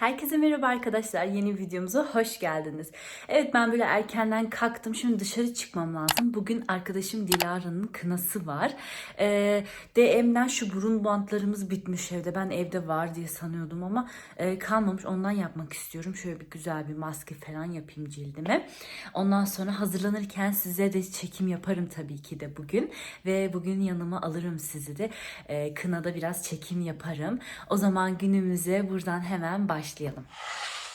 Herkese merhaba arkadaşlar. Yeni videomuza hoş geldiniz. Evet ben böyle erkenden kalktım. Şimdi dışarı çıkmam lazım. Bugün arkadaşım Dilara'nın kınası var. Ee, DM'den şu burun bantlarımız bitmiş evde. Ben evde var diye sanıyordum ama e, kalmamış. Ondan yapmak istiyorum. Şöyle bir güzel bir maske falan yapayım cildime. Ondan sonra hazırlanırken size de çekim yaparım tabii ki de bugün. Ve bugün yanıma alırım sizi de. Ee, kınada biraz çekim yaparım. O zaman günümüze buradan hemen başlayalım.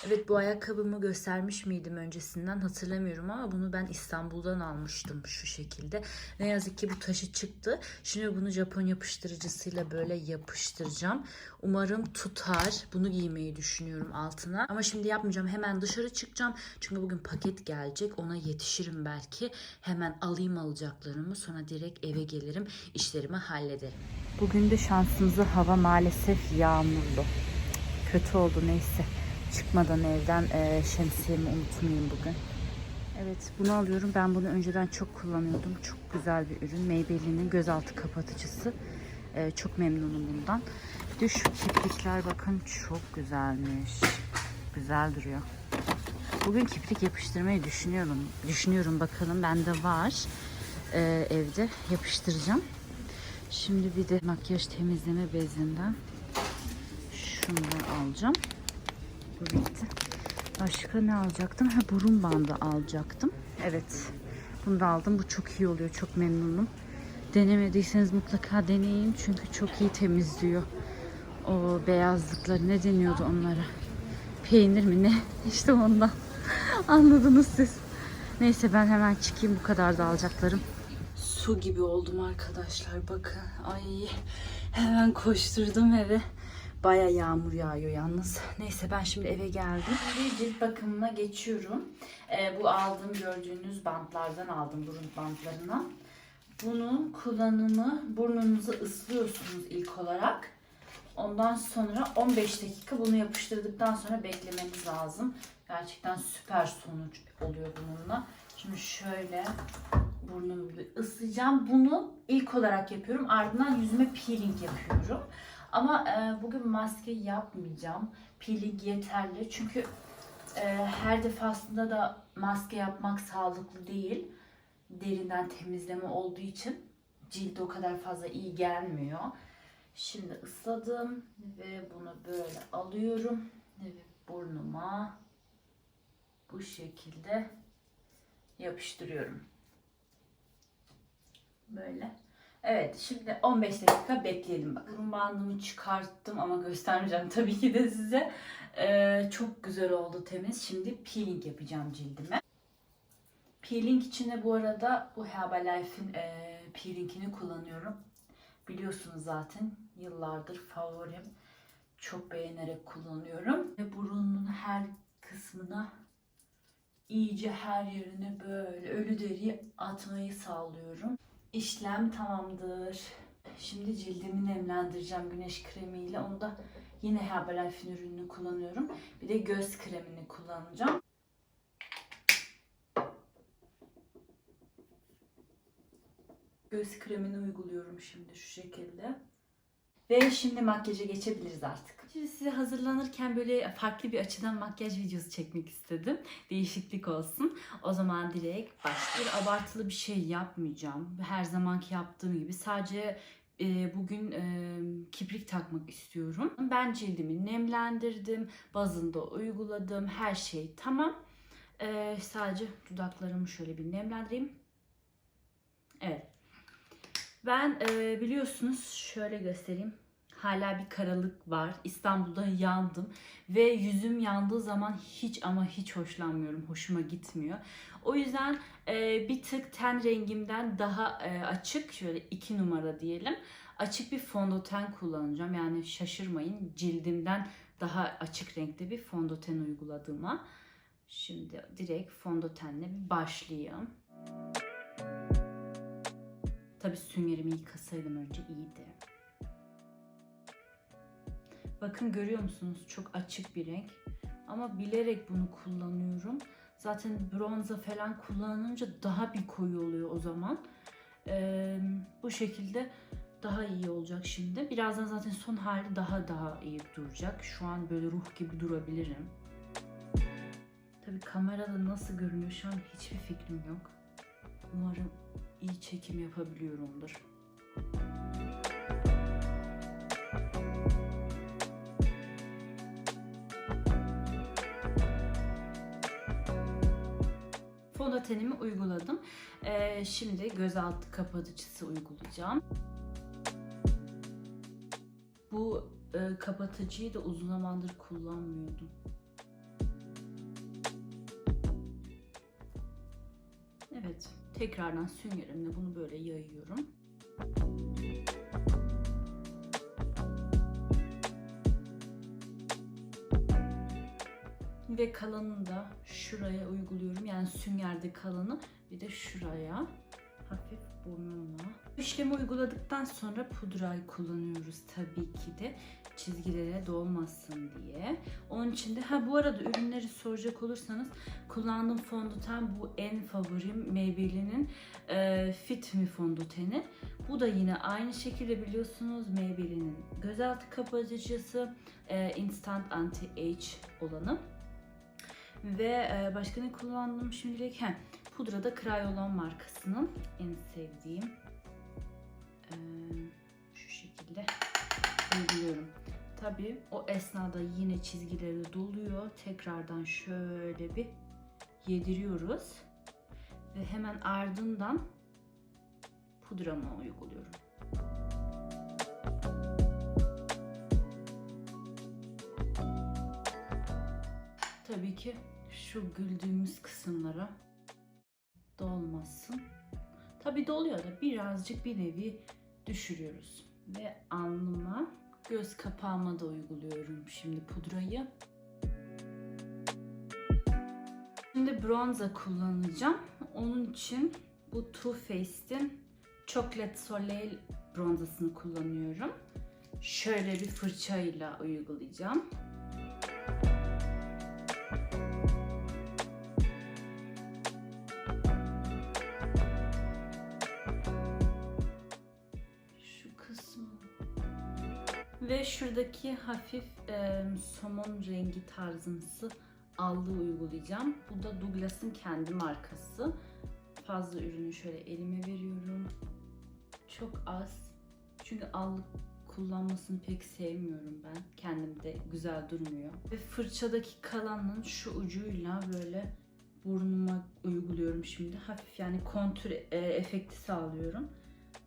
Evet bu ayakkabımı göstermiş miydim öncesinden hatırlamıyorum ama bunu ben İstanbul'dan almıştım şu şekilde. Ne yazık ki bu taşı çıktı. Şimdi bunu Japon yapıştırıcısıyla böyle yapıştıracağım. Umarım tutar. Bunu giymeyi düşünüyorum altına. Ama şimdi yapmayacağım. Hemen dışarı çıkacağım. Çünkü bugün paket gelecek. Ona yetişirim belki. Hemen alayım alacaklarımı. Sonra direkt eve gelirim. İşlerimi hallederim. Bugün de şansımıza hava maalesef yağmurlu. Kötü oldu neyse. Çıkmadan evden e, şemsiyemi unutmayayım bugün. Evet bunu alıyorum. Ben bunu önceden çok kullanıyordum. Çok güzel bir ürün. Maybelline'in gözaltı kapatıcısı. E, çok memnunum bundan. Bir de bakın çok güzelmiş. Güzel duruyor. Bugün kiprik yapıştırmayı düşünüyorum. Düşünüyorum bakalım bende var. E, evde yapıştıracağım. Şimdi bir de makyaj temizleme bezinden şundan alacağım. Bu bitti. Başka ne alacaktım? Ha burun bandı alacaktım. Evet. Bunu da aldım. Bu çok iyi oluyor. Çok memnunum. Denemediyseniz mutlaka deneyin. Çünkü çok iyi temizliyor. O beyazlıkları ne deniyordu onlara? Peynir mi ne? İşte ondan. Anladınız siz. Neyse ben hemen çıkayım. Bu kadar da alacaklarım. Su gibi oldum arkadaşlar. Bakın. Ay hemen koşturdum eve. Baya yağmur yağıyor yalnız. Neyse ben şimdi eve geldim. Şimdi cilt bakımına geçiyorum. Ee, bu aldığım gördüğünüz bantlardan aldım burun bantlarından. Bunun kullanımı burnunuzu ıslıyorsunuz ilk olarak. Ondan sonra 15 dakika bunu yapıştırdıktan sonra beklemeniz lazım. Gerçekten süper sonuç oluyor bununla. Şimdi şöyle burnumu ıslayacağım. Bunu ilk olarak yapıyorum. Ardından yüzüme peeling yapıyorum. Ama e, bugün maske yapmayacağım. Peeling yeterli. Çünkü e, her defasında da maske yapmak sağlıklı değil. Derinden temizleme olduğu için cilde o kadar fazla iyi gelmiyor. Şimdi ısladım ve bunu böyle alıyorum ve burnuma bu şekilde yapıştırıyorum. Böyle. Evet şimdi 15 dakika bekleyelim. Bak. Burun bandımı çıkarttım ama göstermeyeceğim tabii ki de size. Ee, çok güzel oldu temiz. Şimdi peeling yapacağım cildime. Peeling için de bu arada bu Herbalife'in e, peelingini kullanıyorum. Biliyorsunuz zaten yıllardır favorim. Çok beğenerek kullanıyorum. Ve burunun her kısmına iyice her yerine böyle ölü deriyi atmayı sağlıyorum. İşlem tamamdır. Şimdi cildimi nemlendireceğim güneş kremiyle. Onu da yine Herbalife'in ürününü kullanıyorum. Bir de göz kremini kullanacağım. Göz kremini uyguluyorum şimdi şu şekilde. Ve şimdi makyaja geçebiliriz artık. Şimdi size hazırlanırken böyle farklı bir açıdan makyaj videosu çekmek istedim. Değişiklik olsun. O zaman direkt başlayalım. Abartılı bir şey yapmayacağım. Her zamanki yaptığım gibi. Sadece e, bugün e, kibrik takmak istiyorum. Ben cildimi nemlendirdim. Bazında uyguladım. Her şey tamam. E, sadece dudaklarımı şöyle bir nemlendireyim. Evet. Ben e, biliyorsunuz şöyle göstereyim. Hala bir karalık var. İstanbul'da yandım ve yüzüm yandığı zaman hiç ama hiç hoşlanmıyorum. Hoşuma gitmiyor. O yüzden e, bir tık ten rengimden daha e, açık şöyle iki numara diyelim. Açık bir fondöten kullanacağım. Yani şaşırmayın cildimden daha açık renkte bir fondöten uyguladığıma. Şimdi direkt fondötenle bir başlayayım. Tabii süngerimi yıkasaydım önce iyiydi. Bakın görüyor musunuz? Çok açık bir renk. Ama bilerek bunu kullanıyorum. Zaten bronza falan kullanınca daha bir koyu oluyor o zaman. Ee, bu şekilde daha iyi olacak şimdi. Birazdan zaten son hali daha daha iyi duracak. Şu an böyle ruh gibi durabilirim. Tabii kamerada nasıl görünüyor şu an hiçbir fikrim yok. Umarım iyi çekim yapabiliyorumdur. Fondötenimi uyguladım. Ee, şimdi gözaltı kapatıcısı uygulayacağım. Bu e, kapatıcıyı da uzun zamandır kullanmıyordum. Tekrardan süngerimle bunu böyle yayıyorum. Ve kalanını da şuraya uyguluyorum. Yani süngerde kalanı bir de şuraya. Hafif burnumla. İşlemi uyguladıktan sonra pudrayı kullanıyoruz tabii ki de çizgilere dolmasın diye. Onun için de ha bu arada ürünleri soracak olursanız kullandığım fondöten bu en favorim Maybelline'in e, Fit Me fondöteni. Bu da yine aynı şekilde biliyorsunuz Maybelline'in gözaltı kapatıcısı e, Instant Anti-Age olanı. Ve e, başka ne kullandım şimdilik? He, pudra da Crayolan markasının en sevdiğim. E, şu şekilde uyguluyorum. Tabii o esnada yine çizgileri doluyor. Tekrardan şöyle bir yediriyoruz. Ve hemen ardından pudramı uyguluyorum. Tabii ki şu güldüğümüz kısımlara dolmasın. Tabii doluyor da birazcık bir nevi düşürüyoruz. Ve alnıma göz kapağıma da uyguluyorum şimdi pudrayı. Şimdi bronza kullanacağım. Onun için bu Too Faced'in Chocolate Soleil bronzasını kullanıyorum. Şöyle bir fırçayla uygulayacağım. Ve şuradaki hafif e, somon rengi tarzımsı allığı uygulayacağım. Bu da Douglas'ın kendi markası. Fazla ürünü şöyle elime veriyorum. Çok az. Çünkü allık kullanmasını pek sevmiyorum ben. Kendimde güzel durmuyor. Ve fırçadaki kalanın şu ucuyla böyle burnuma uyguluyorum şimdi. Hafif yani kontür e, efekti sağlıyorum.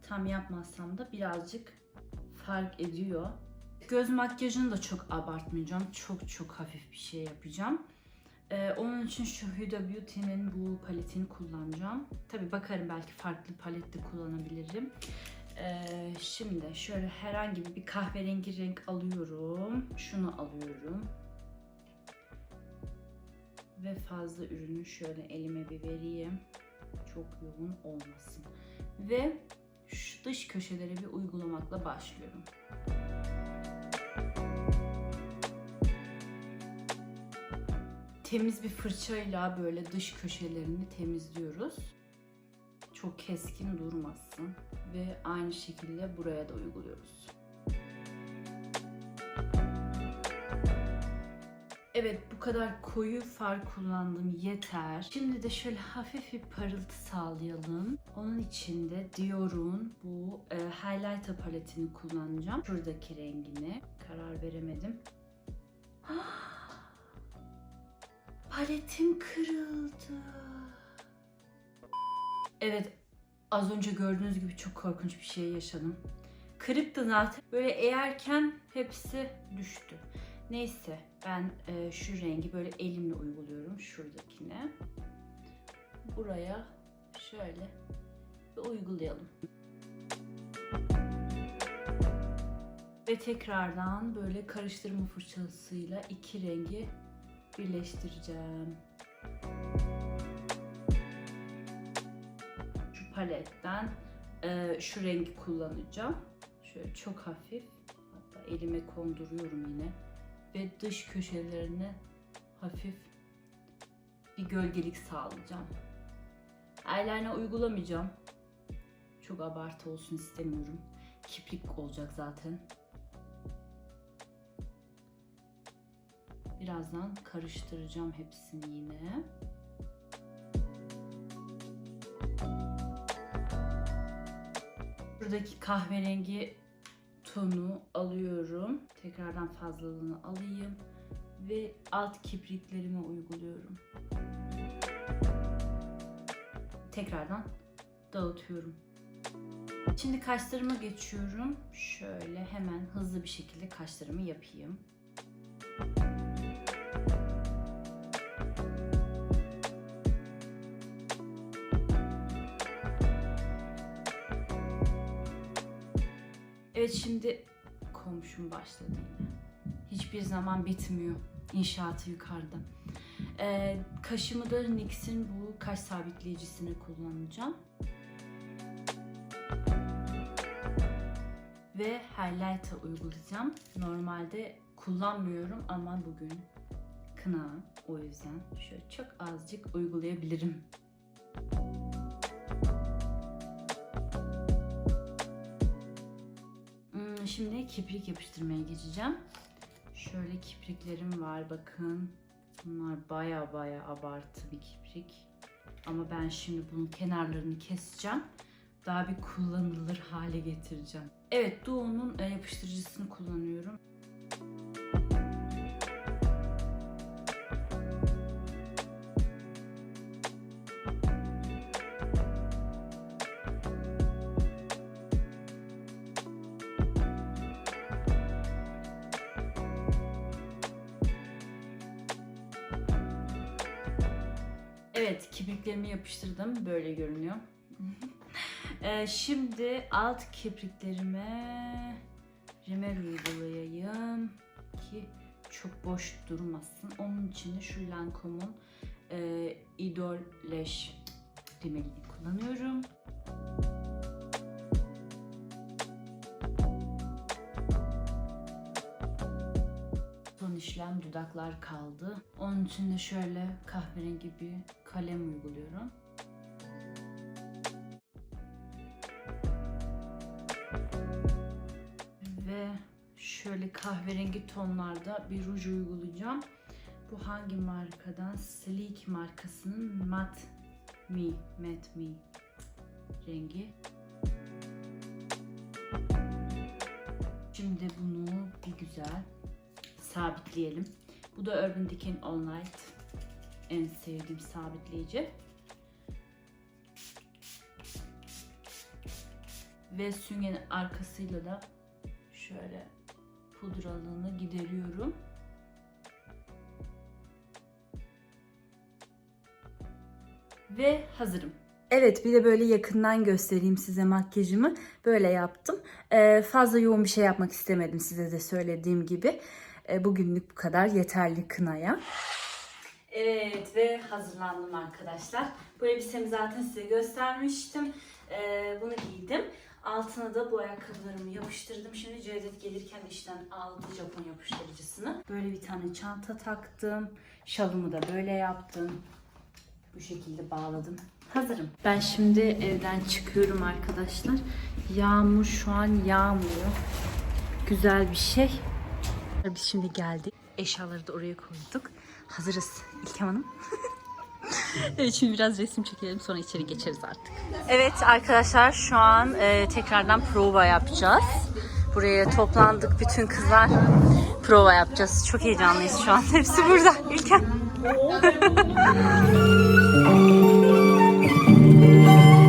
Tam yapmazsam da birazcık fark ediyor. Göz makyajını da çok abartmayacağım. Çok çok hafif bir şey yapacağım. Ee, onun için şu Huda Beauty'nin bu paletini kullanacağım. Tabi bakarım belki farklı palet de kullanabilirim. Ee, şimdi şöyle herhangi bir kahverengi renk alıyorum. Şunu alıyorum. Ve fazla ürünü şöyle elime bir vereyim. Çok yoğun olmasın. Ve şu dış köşelere bir uygulamakla başlıyorum. Temiz bir fırçayla böyle dış köşelerini temizliyoruz. Çok keskin durmasın ve aynı şekilde buraya da uyguluyoruz. Evet bu kadar koyu far kullandım yeter. Şimdi de şöyle hafif bir parıltı sağlayalım. Onun için de Dior'un bu e, highlighter paletini kullanacağım. Şuradaki rengini karar veremedim. Paletim kırıldı. Evet az önce gördüğünüz gibi çok korkunç bir şey yaşadım. Kırıktı zaten. Böyle eğerken hepsi düştü. Neyse ben e, şu rengi böyle elimle uyguluyorum şuradakine. Buraya şöyle bir uygulayalım. Ve tekrardan böyle karıştırma fırçasıyla iki rengi birleştireceğim. Şu paletten e, şu rengi kullanacağım. Şöyle çok hafif. Hatta elime konduruyorum yine. Ve dış köşelerine hafif bir gölgelik sağlayacağım. Eyeliner uygulamayacağım. Çok abartı olsun istemiyorum. kiprik olacak zaten. Birazdan karıştıracağım hepsini yine. Buradaki kahverengi tonu alıyorum. Tekrardan fazlalığını alayım ve alt kipriklerime uyguluyorum. Tekrardan dağıtıyorum. Şimdi kaşlarıma geçiyorum. Şöyle hemen hızlı bir şekilde kaşlarımı yapayım. Evet şimdi komşum başladı yine. Hiçbir zaman bitmiyor inşaatı yukarıda. Ee, kaşımı da NYX'in bu kaş sabitleyicisini kullanacağım. Ve highlighter uygulayacağım. Normalde kullanmıyorum ama bugün kına o yüzden şöyle çok azıcık uygulayabilirim. Hmm, Şimdi kiprik yapıştırmaya geçeceğim. Şöyle kipriklerim var bakın. Bunlar baya baya abartı bir kiprik. Ama ben şimdi bunun kenarlarını keseceğim. Daha bir kullanılır hale getireceğim. Evet Duo'nun e, yapıştırıcısını kullanıyorum. Evet, kipriklerimi yapıştırdım. Böyle görünüyor. Ee, şimdi alt kipriklerime rimel uygulayayım ki çok boş durmasın. Onun için de şu Lancome'un e, Idol Lash kullanıyorum. İşlem dudaklar kaldı. Onun için de şöyle kahverengi bir kalem uyguluyorum. Ve şöyle kahverengi tonlarda bir ruj uygulayacağım. Bu hangi markadan? Sleek markasının Matte Me, Matte Me rengi. Şimdi bunu bir güzel sabitleyelim. Bu da Urban Decay All Night. En sevdiğim sabitleyici. Ve süngerin arkasıyla da şöyle pudralığını gideriyorum. Ve hazırım. Evet bir de böyle yakından göstereyim size makyajımı. Böyle yaptım. Ee, fazla yoğun bir şey yapmak istemedim size de söylediğim gibi. Ee, bugünlük bu kadar yeterli kınaya. Evet ve hazırlandım arkadaşlar. Bu elbisemi zaten size göstermiştim. Ee, bunu giydim. Altına da bu ayakkabılarımı yapıştırdım. Şimdi Cevdet gelirken işten aldı Japon yapıştırıcısını. Böyle bir tane çanta taktım. Şalımı da böyle yaptım. Bu şekilde bağladım. Hazırım. Ben şimdi evden çıkıyorum arkadaşlar. Yağmur şu an yağmıyor. Güzel bir şey. Biz şimdi geldik. Eşyaları da oraya koyduk. Hazırız İlkem Hanım. evet şimdi biraz resim çekelim sonra içeri geçeriz artık. Evet arkadaşlar şu an e, tekrardan prova yapacağız. Buraya toplandık bütün kızlar prova yapacağız. Çok heyecanlıyız şu an. Hepsi burada. İlkem.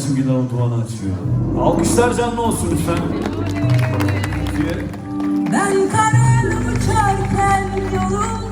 Simge Davut Doğan'ı açıyor. Alkışlar canlı olsun lütfen. Ben kararlı uçarken yolum